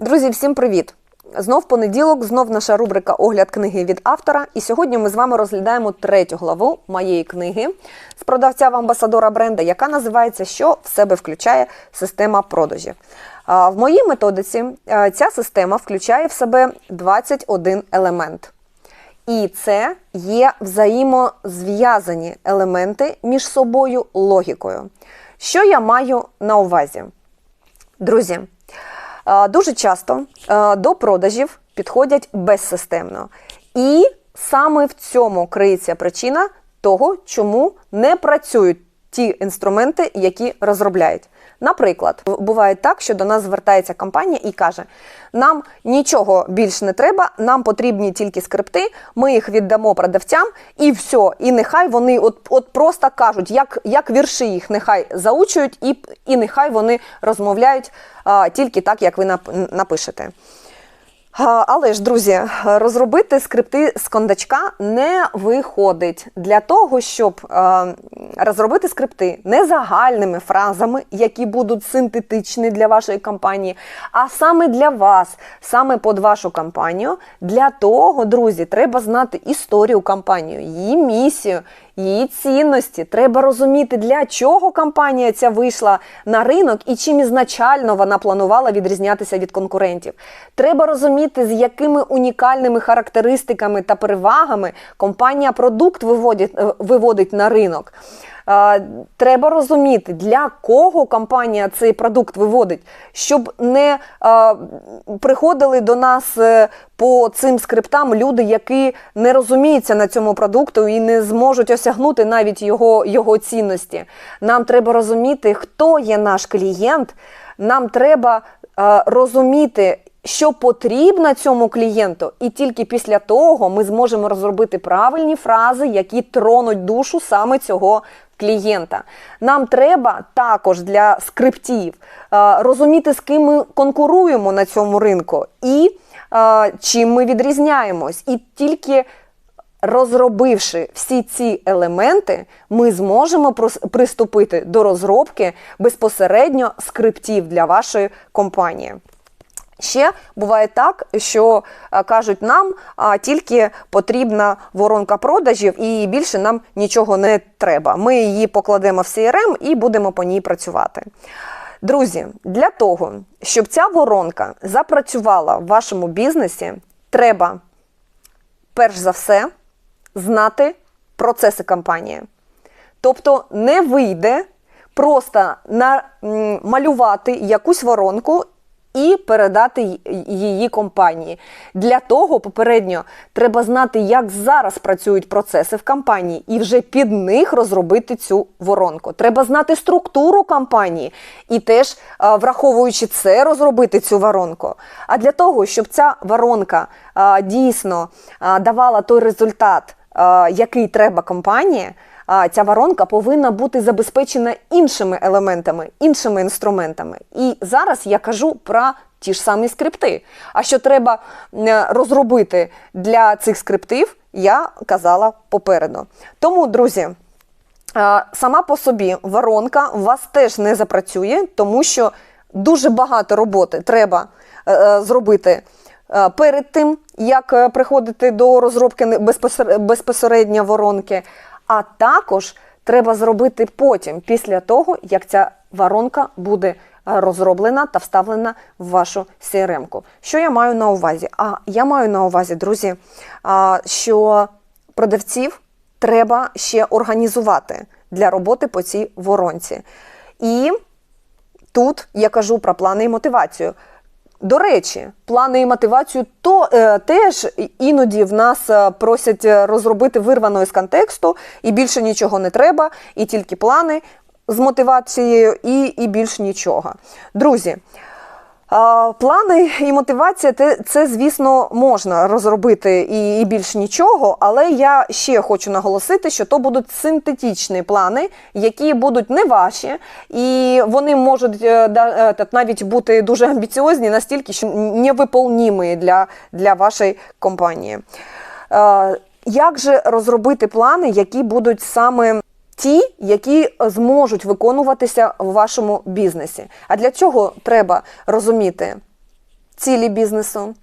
Друзі, всім привіт! Знов понеділок, знов наша рубрика Огляд книги від автора. І сьогодні ми з вами розглядаємо третю главу моєї книги з продавця в амбасадора бренда, яка називається Що в себе включає система продажів. В моїй методиці ця система включає в себе 21 елемент. І це є взаємозв'язані елементи між собою логікою. Що я маю на увазі? Друзі, дуже часто е, до продажів підходять безсистемно. І саме в цьому криється причина того, чому не працюють ті інструменти, які розробляють. Наприклад, буває так, що до нас звертається компанія і каже: нам нічого більш не треба, нам потрібні тільки скрипти, ми їх віддамо продавцям, і все. І нехай вони от от просто кажуть, як як вірші їх нехай заучують, і і нехай вони розмовляють а, тільки так, як ви нап- напишете. Але ж, друзі, розробити скрипти з кондачка не виходить для того, щоб е, розробити скрипти не загальними фразами, які будуть синтетичні для вашої компанії, а саме для вас, саме під вашу компанію. Для того, друзі, треба знати історію компанії, її місію, її цінності. Треба розуміти, для чого компанія ця вийшла на ринок і чим ізначально вона планувала відрізнятися від конкурентів. Треба розуміти, з якими унікальними характеристиками та перевагами компанія продукт виводить, е, виводить на ринок. Треба розуміти, для кого компанія цей продукт виводить, щоб не приходили до нас е, по цим скриптам люди, які не розуміються на цьому продукту і не зможуть осягнути навіть його, його цінності. Нам треба розуміти, хто є наш клієнт. Нам треба розуміти, що потрібно цьому клієнту, і тільки після того ми зможемо розробити правильні фрази, які тронуть душу саме цього клієнта. Нам треба також для скриптів е, розуміти, з ким ми конкуруємо на цьому ринку і е, чим ми відрізняємось. І тільки розробивши всі ці елементи, ми зможемо приступити до розробки безпосередньо скриптів для вашої компанії. Ще буває так, що е, кажуть нам, тільки потрібна воронка продажів, і більше нам нічого не треба. Ми її покладемо в CRM і будемо по ній працювати. Друзі, для того, щоб ця воронка запрацювала в вашому бізнесі, треба перш за все знати процеси компанії. Тобто не вийде просто на, м, малювати якусь воронку і передати її компанії. Для того попередньо треба знати, як зараз працюють процеси в компанії, і вже під них розробити цю воронку. Треба знати структуру компанії і теж, враховуючи це, розробити цю воронку. А для того, щоб ця воронка дійсно давала той результат, який треба компанії, ця воронка повинна бути забезпечена іншими елементами, іншими інструментами. І зараз я кажу про ті ж самі скрипти. А що треба розробити для цих скриптів, я казала попереду. Тому, друзі. Сама по собі воронка у вас теж не запрацює, тому що дуже багато роботи треба е, е, зробити е, перед тим, як приходити до розробки безпосередньо воронки, а також треба зробити потім, після того, як ця воронка буде е, розроблена та вставлена в вашу CRM-ку. Що я маю на увазі? А я маю на увазі, друзі, що продавців треба ще організувати для роботи по цій воронці. І тут я кажу про плани і мотивацію. До речі, плани і мотивацію то е, теж іноді в нас е, просять е, розробити вирвано із контексту, і більше нічого не треба, і тільки плани з мотивацією, і, і більш нічого. Друзі. Плани і мотивація це, звісно, можна розробити і, більш нічого, але я ще хочу наголосити, що то будуть синтетичні плани, які будуть не ваші, і вони можуть е, е, навіть бути дуже амбіціозні, настільки, що невиполнімі для, для вашої компанії. Е, Як же розробити плани, які будуть саме ті, які зможуть виконуватися в вашому бізнесі? А для цього треба розуміти цілі бізнесу.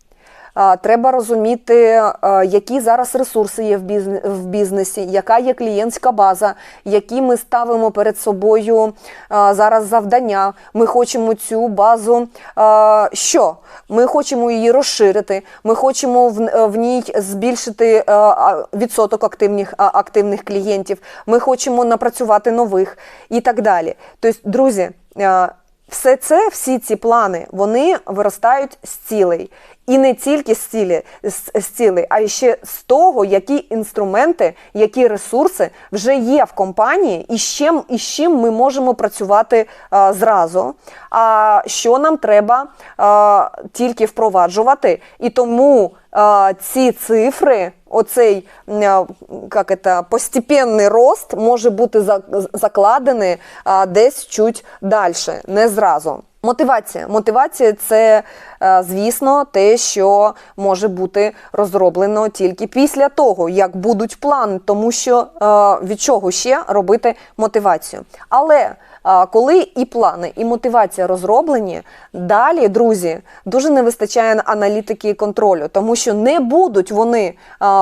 Треба розуміти, які зараз ресурси є в бізнесі, яка є клієнтська база, які ми ставимо перед собою зараз завдання. Ми хочемо цю базу. Що? Ми хочемо її розширити. Ми хочемо в, ній збільшити відсоток активних, активних клієнтів. Ми хочемо напрацювати нових і так далі. Тобто, друзі. Все це, всі ці плани, вони виростають з цілей. І не тільки з цілі, з, з цілей, а ще з того, які інструменти, які ресурси вже є в компанії, і з чим, і з чим ми можемо працювати а, зразу. А що нам треба а, тільки впроваджувати. І тому а, ці цифри, оцей м, як это, постепенний рост може бути за- закладений десь чуть далі, не зразу. Мотивація. Мотивація це, е, звісно, те, що може бути розроблено тільки після того, як будуть плани, тому що е, від чого ще робити мотивацію. Але е, коли і плани, і мотивація розроблені, далі, друзі, дуже не вистачає аналітики і контролю, тому що не будуть вони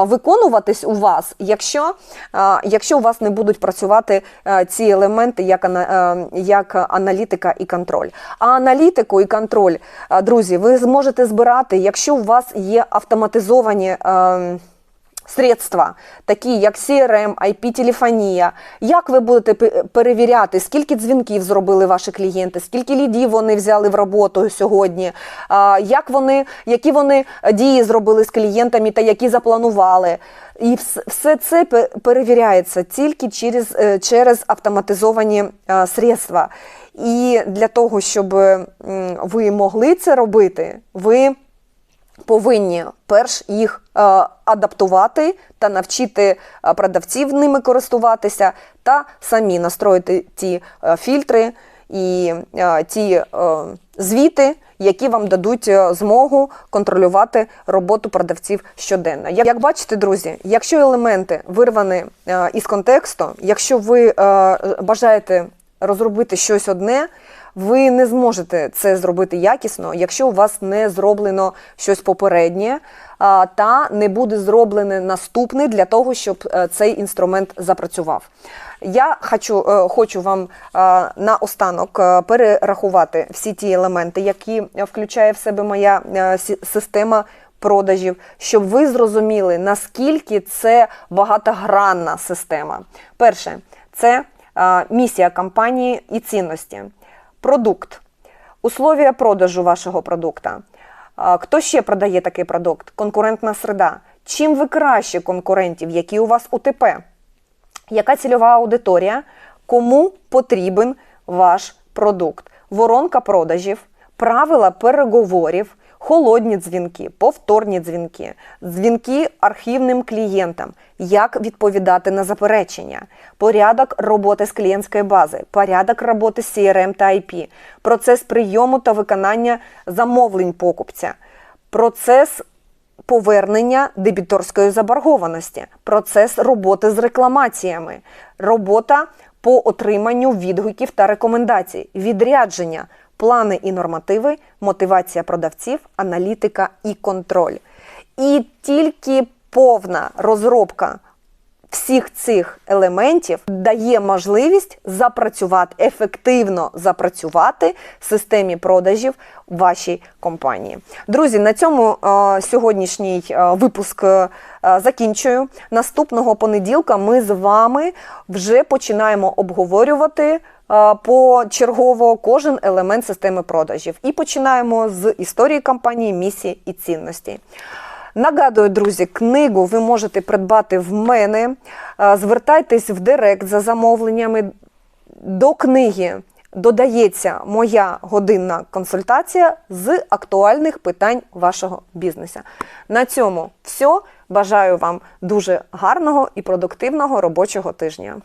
виконуватись у вас, якщо, якщо у вас не будуть працювати е, ці елементи, як, е, як аналітика і контроль. А аналітику і контроль, друзі, ви зможете збирати, якщо у вас є автоматизовані. Средства, такі як CRM, IP-телефонія. Як ви будете перевіряти, скільки дзвінків зробили ваші клієнти, скільки лідів вони взяли в роботу сьогодні, як вони, які вони дії зробили з клієнтами та які запланували. І все це пе- перевіряється тільки через, е, через автоматизовані е, средства. І для того, щоб ви могли це робити, ви повинні перш їх е, адаптувати та навчити е, продавців ними користуватися, та самі настроїти ті е, фільтри і ті звіти, які вам дадуть змогу контролювати роботу продавців щоденно. Як, бачите, друзі, якщо елементи вирвані із контексту, якщо ви бажаєте розробити щось одне, ви не зможете це зробити якісно, якщо у вас не зроблено щось попереднє, та не буде зроблене наступне для того, щоб е, цей інструмент запрацював. Я хочу, е, хочу вам е, наостанок перерахувати всі ті елементи, які включає в себе моя система продажів, щоб ви зрозуміли, наскільки це багатогранна система. Перше, це місія компанії і цінності, продукт, условия продажу вашого продукта. Хто ще продає такий продукт? Конкурентна среда. Чим ви краще конкурентів, які у вас УТП? Яка цільова аудиторія? Кому потрібен ваш продукт? Воронка продажів, правила переговорів, холодні дзвінки, повторні дзвінки, дзвінки архівним клієнтам, як відповідати на заперечення, порядок роботи з клієнтської бази, порядок роботи з CRM та IP, процес прийому та виконання замовлень покупця, процес повернення дебіторської заборгованості, процес роботи з рекламаціями, робота по отриманню відгуків та рекомендацій, відрядження, плани і нормативи, мотивація продавців, аналітика і контроль. І тільки повна розробка всіх цих елементів дає можливість запрацювати ефективно запрацювати в системі продажів вашій компанії. Друзі, на цьому е, сьогоднішній е, випуск е, закінчую. Наступного понеділка ми з вами вже починаємо обговорювати. Почергово кожен елемент системи продажів і починаємо з історії компанії, місії і цінності. Нагадую, друзі, книгу ви можете придбати в мене. Е, Звертайтесь в Директ за замовленнями. До книги додається моя годинна консультація з актуальних питань вашого бізнесу. На цьому все. Бажаю вам дуже гарного і продуктивного робочого тижня.